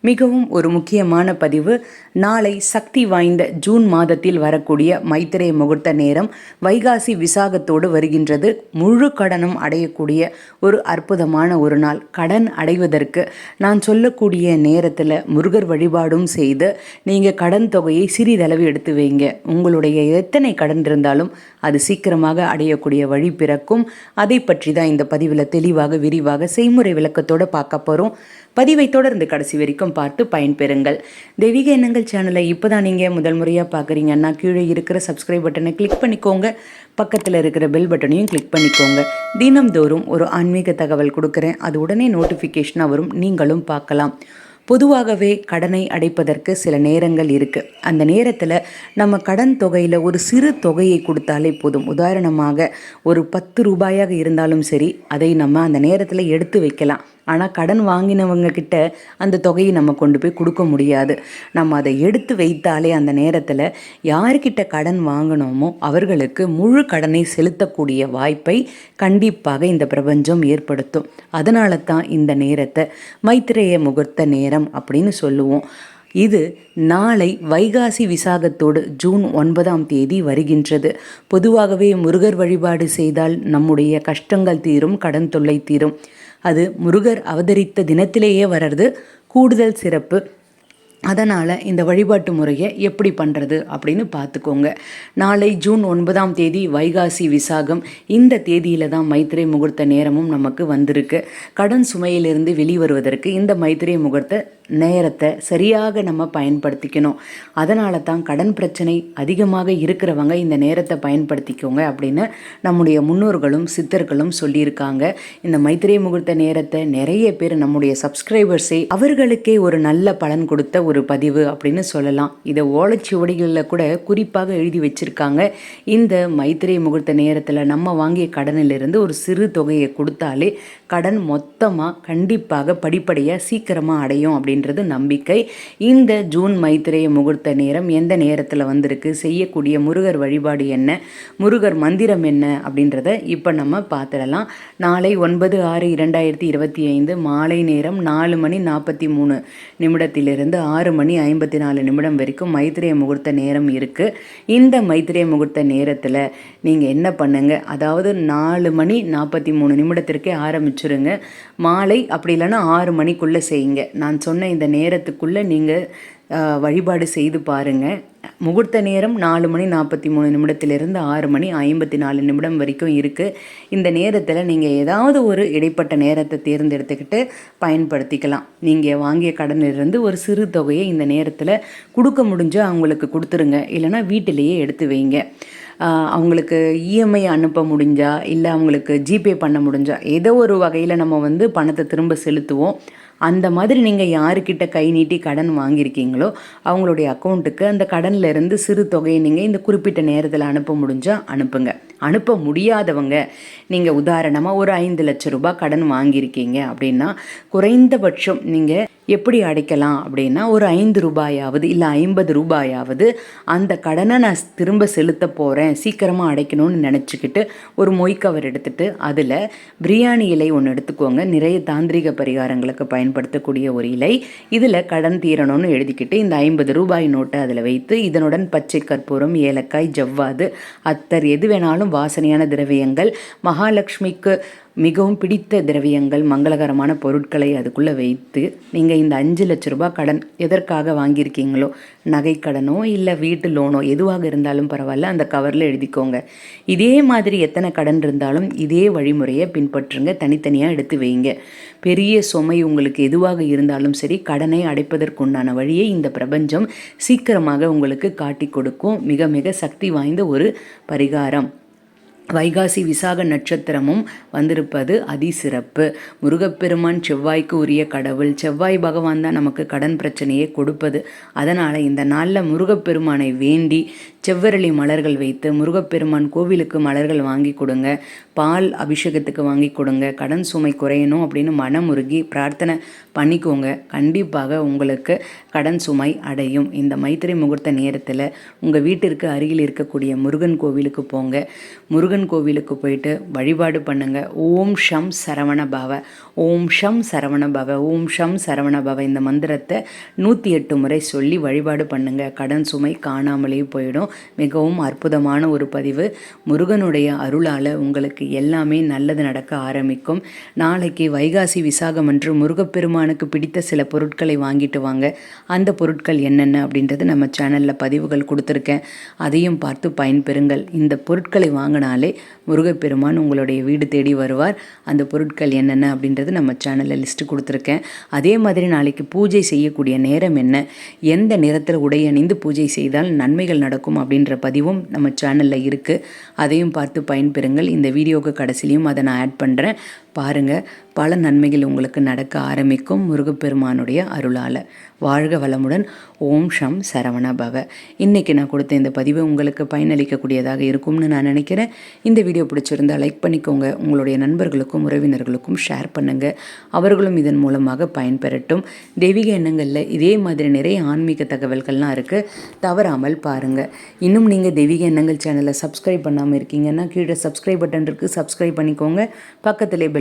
மிகவும் ஒரு முக்கியமான பதிவு. நாளை சக்தி வாய்ந்த ஜூன் மாதத்தில் வரக்கூடிய மைத்திரை முகூர்த்த நேரம் வைகாசி விசாகத்தோடு வருகின்றது. முழு கடனும் அடையக்கூடிய ஒரு அற்புதமான ஒரு நாள். கடன் அடைவதற்கு நான் சொல்லக்கூடிய நேரத்தில் முருகர் வழிபாடும் செய்து நீங்கள் கடன் தொகையை சிறிதளவு எடுத்து வைங்க. உங்களுடைய எத்தனை கடன் இருந்தாலும் அது சீக்கிரமாக அடையக்கூடிய வழி பிறக்கும். அதை பற்றி தான் இந்த பதிவில் தெளிவாக விரிவாக செய்முறை விளக்கத்தோடு பார்க்க போகிறோம் பதிவை தொடர்ந்து கடைசி வரைக்கும் பார்த்து பயன்பெறுங்கள். தெய்வீக எண்ணங்கள் சேனலை இப்போ தான் நீங்கள் முதல் முறையாக பார்க்குறீங்கன்னா கீழே இருக்கிற சப்ஸ்கிரைப் பட்டனை கிளிக் பண்ணிக்கோங்க. பக்கத்தில் இருக்கிற பெல் பட்டனையும் கிளிக் பண்ணிக்கோங்க. தினம்தோறும் ஒரு ஆன்மீக தகவல் கொடுக்குறேன். அது உடனே நோட்டிஃபிகேஷனாக வரும். நீங்களும் பார்க்கலாம். பொதுவாகவே கடனை அடைப்பதற்கு சில நேரங்கள் இருக்குது அந்த நேரத்தில் நம்ம கடன் தொகையில் ஒரு சிறு தொகையை கொடுத்தாலே போதும். உதாரணமாக ஒரு பத்து ரூபாயாக இருந்தாலும் சரி அதை நம்ம அந்த நேரத்தில் எடுத்து வைக்கலாம். ஆனால் கடன் வாங்கினவங்க கிட்ட அந்த தொகையை நம்ம கொண்டு போய் கொடுக்க முடியாது. நம்ம அதை எடுத்து வைத்தாலே அந்த நேரத்தில் யார்கிட்ட கடன் வாங்கினோமோ அவர்களுக்கு முழு கடனை செலுத்தக்கூடிய வாய்ப்பை கண்டிப்பாக இந்த பிரபஞ்சம் ஏற்படுத்தும். அதனால தான் இந்த நேரத்தை மைத்திரேய முகூர்த்த நேரம் அப்படின்னு சொல்லுவோம். இது நாளை வைகாசி விசாகத்தோடு ஜூன் ஒன்பதாம் தேதி வருகின்றது. பொதுவாகவே முருகர் வழிபாடு செய்தால் நம்முடைய கஷ்டங்கள் தீரும் கடன் தொல்லை தீரும். அது முருகர் அவதரித்த தினத்திலேயே வர்றது கூடுதல் சிறப்பு. அதனால் இந்த வழிபாட்டு முறையை எப்படி பண்ணுறது அப்படின்னு பார்த்துக்கோங்க. நாளை ஜூன் ஒன்பதாம் தேதி வைகாசி விசாகம். இந்த தேதியில் தான் மைத்திரை முகூர்த்த நேரமும் நமக்கு வந்திருக்கு. கடன் சுமையிலிருந்து வெளிவருவதற்கு இந்த மைத்திரை முகூர்த்த நேரத்தை சரியாக நம்ம பயன்படுத்திக்கணும். அதனால தான் கடன் பிரச்சனை அதிகமாக இருக்கிறவங்க இந்த நேரத்தை பயன்படுத்திக்கோங்க அப்படின்னு நம்முடைய முன்னோர்களும் சித்தர்களும் சொல்லியிருக்காங்க. இந்த மைத்திரை முகூர்த்த நேரத்தை நிறைய பேர் நம்முடைய சப்ஸ்கிரைபர்ஸே அவர்களுக்கே ஒரு நல்ல பலன் கொடுத்த ஒரு பதிவு அப்படின்னு சொல்லலாம். இதை ஓலைச்சுவடிகளில் கூட குறிப்பாக எழுதி வச்சிருக்காங்க. இந்த மைத்திரை முகூர்த்த நேரத்தில் நம்ம வாங்கிய கடனிலிருந்து ஒரு சிறு தொகையை கொடுத்தாலே கடன் மொத்தமாக கண்டிப்பாக படிப்படியாக சீக்கிரமாக அடையும் அப்படின்னு அப்படின்றது நம்பிக்கை. இந்த ஜூன் மைத்திரைய முகூர்த்த நேரம் எந்த நேரத்தில் வந்திருக்கு செய்யக்கூடிய முருகர் வழிபாடு என்ன முருகர் மந்திரம் என்ன அப்படின்றத இப்போ நம்ம பார்த்துடலாம். நாளை ஒன்பது ஆறு இரண்டாயிரத்தி இருபத்தி ஐந்து மாலை நேரம் நாலு மணி நாற்பத்தி மூணு நிமிடத்திலிருந்து ஆறு மணி ஐம்பத்தி நாலு நிமிடம் வரைக்கும் மைத்திரைய முகூர்த்த நேரம் இருக்குது இந்த மைத்திரைய முகூர்த்த நேரத்தில் நீங்கள் என்ன பண்ணுங்க அதாவது நாலு மணி நாற்பத்தி மூணு நிமிடத்திற்கே ஆரம்பிச்சிருங்க. மாலை அப்படி இல்லைன்னா ஆறு மணிக்குள்ளே செய்யுங்க. நான் சொன்ன இந்த நேரத்துக்குள்ளே நீங்கள் வழிபாடு செய்து பாருங்கள் முகூர்த்த நேரம் நாலு மணி நாற்பத்தி மூணு நிமிடத்திலிருந்து ஆறு மணி ஐம்பத்தி நாலு நிமிடம் வரைக்கும் இருக்குது இந்த நேரத்தில் நீங்கள் ஏதாவது ஒரு இடைப்பட்ட நேரத்தை தேர்ந்தெடுத்துக்கிட்டு பயன்படுத்திக்கலாம். நீங்கள் வாங்கிய கடனிலிருந்து ஒரு சிறு தொகையை இந்த நேரத்தில் கொடுக்க முடிஞ்சால் அவங்களுக்கு கொடுத்துருங்க. இல்லைனா வீட்டிலேயே எடுத்து வைங்க. அவங்களுக்கு இஎம்ஐ அனுப்ப முடிஞ்சா இல்லை அவங்களுக்கு ஜிபே பண்ண முடிஞ்சா ஏதோ ஒரு வகையில் நம்ம வந்து பணத்தை திரும்ப செலுத்துவோம். அந்த மாதிரி நீங்கள் யாருக்கிட்ட கை நீட்டி கடன் வாங்கியிருக்கீங்களோ அவங்களுடைய அக்கௌண்ட்டுக்கு அந்த கடனில் இருந்து சிறு தொகையை நீங்கள் இந்த குறிப்பிட்ட நேரத்தில் அனுப்ப முடிஞ்சால் அனுப்புங்க. அனுப்ப முடியாதவங்க நீங்கள் உதாரணமாக ஒரு ஐந்து லட்ச ரூபாய் கடன் வாங்கியிருக்கீங்க அப்படின்னா குறைந்தபட்சம் நீங்கள் எப்படி அடைக்கலாம் அப்படின்னா ஒரு ஐந்து ரூபாயாவது இல்லை ஐம்பது ரூபாயாவது அந்த கடனை நான் திரும்ப செலுத்த போகிறேன் சீக்கிரமாக அடைக்கணும்னு நினச்சிக்கிட்டு ஒரு மொய் கவர் எடுத்துகிட்டு அதில் பிரியாணி இலை ஒன்று எடுத்துக்கோங்க. நிறைய தாந்திரிக பரிகாரங்களுக்கு பயன்படுத்தக்கூடிய ஒரு இலை. இதில் கடன் தீரணும்னு எழுதிக்கிட்டு இந்த ஐம்பது ரூபாய் நோட்டை அதில் வைத்து இதனுடன் பச்சை கற்பூரம் ஏலக்காய் ஜவ்வாது அத்தர் எது வேணாலும் வாசனையான திரவியங்கள் மகாலட்சுமிக்கு மிகவும் பிடித்த திரவியங்கள் மங்களகரமான பொருட்களை அதுக்குள்ளே வைத்து நீங்கள் இந்த அஞ்சு லட்ச ரூபாய் கடன் எதற்காக வாங்கியிருக்கீங்களோ நகைக்கடனோ இல்லை வீட்டு லோனோ எதுவாக இருந்தாலும் பரவாயில்ல அந்த கவரில் எழுதிக்கோங்க. இதே மாதிரி எத்தனை கடன் இருந்தாலும் இதே வழிமுறையை பின்பற்றுங்க தனித்தனியாக எடுத்து வைங்க. பெரிய சுமை உங்களுக்கு எதுவாக இருந்தாலும் சரி கடனை அடைப்பதற்குண்டான வழியை இந்த பிரபஞ்சம் சீக்கிரமாக உங்களுக்கு காட்டி கொடுக்கும். மிக மிக சக்தி வாய்ந்த ஒரு பரிகாரம். வைகாசி விசாக நட்சத்திரமும் வந்திருப்பது அதிசிறப்பு. முருகப்பெருமான் செவ்வாய்க்கு உரிய கடவுள். செவ்வாய் பகவான் தான் நமக்கு கடன் பிரச்சனையை கொடுப்பது. அதனால் இந்த நாளில் முருகப்பெருமானை வேண்டி செவ்வரளி மலர்கள் வைத்து முருகப்பெருமான் கோவிலுக்கு மலர்கள் வாங்கி கொடுங்க பால் அபிஷேகத்துக்கு வாங்கி கொடுங்க கடன் சுமை குறையணும் அப்படின்னு மனமுருகி பிரார்த்தனை பண்ணிக்கோங்க. கண்டிப்பாக உங்களுக்கு கடன் சுமை அடையும். இந்த மைத்திரை முகூர்த்த நேரத்தில் உங்கள் வீட்டிற்கு அருகில் இருக்கக்கூடிய முருகன் கோவிலுக்கு போங்க. முருகன் கோவிலுக்கு போயிட்டு வழிபாடு பண்ணுங்க. ஓம் ஷம் சரவண பவ. ஓம் ஷம் சரவண பவ. ஓம் ஷம் சரவண பவ. இந்த மந்திரத்தை நூற்றி எட்டு முறை சொல்லி வழிபாடு பண்ணுங்க. கடன் சுமை காணாமலே போயிடும். மிகவும் அற்புதமான ஒரு பதிவு. முருகனுடைய அருளால் உங்களுக்கு எல்லாமே நல்லது நடக்க ஆரம்பிக்கும். நாளைக்கு வைகாசி விசாகம் அன்று முருகப்பெருமானுக்கு பிடித்த சில பொருட்களை வாங்கிட்டு வாங்க. அந்த பொருட்கள் என்னென்ன அப்படின்றது நம்ம சேனலில் பதிவுகள் கொடுத்துருக்கேன். அதையும் பார்த்து பயன்பெறுங்கள். இந்த பொருட்களை வாங்கினாலே முருகப்பெருமான் உங்களுடைய வீடு தேடி வருவார். அந்த பொருட்கள் என்னென்ன அப்படின்றது நம்ம சேனலில் லிஸ்ட்டு கொடுத்துருக்கேன். அதே மாதிரி நாளைக்கு பூஜை செய்யக்கூடிய நேரம் என்ன? எந்த நேரத்தில் உடை அணிந்து பூஜை செய்தால் நன்மைகள் நடக்கும் அப்படின்ற பதிவும் நம்ம சேனலில் இருக்குது அதையும் பார்த்து பயன்பெறுங்கள். இந்த வீடியோவுக்கு கடைசிலையும் அதை நான் ஆட் பண்ணுறேன் பாருங்கள் பல நன்மைகள் உங்களுக்கு நடக்க ஆரம்பிக்கும் முருகப்பெருமானுடைய அருளால். வாழ்க வளமுடன். ஓம் ஷம் சரவண பவ இன்றைக்கி நான் கொடுத்த இந்த பதிவு உங்களுக்கு பயனளிக்கக்கூடியதாக இருக்கும்னு நான் நினைக்கிறேன். இந்த வீடியோ பிடிச்சிருந்தால் லைக் பண்ணிக்கோங்க. உங்களுடைய நண்பர்களுக்கும் உறவினர்களுக்கும் ஷேர் பண்ணுங்கள் அவர்களும் இதன் மூலமாக பயன்பெறட்டும். தெய்வீக எண்ணங்களில் இதே மாதிரி நிறைய ஆன்மீக தகவல்கள்லாம் இருக்குது தவறாமல் பாருங்கள் இன்னும் நீங்கள் தெய்வீக எண்ணங்கள் சேனலை சப்ஸ்கிரைப் பண்ணாமல் இருக்கீங்கன்னா கீழே சப்ஸ்கிரைப் பட்டன் இருக்குது சப்ஸ்கிரைப் பண்ணிக்கோங்க. பக்கத்திலே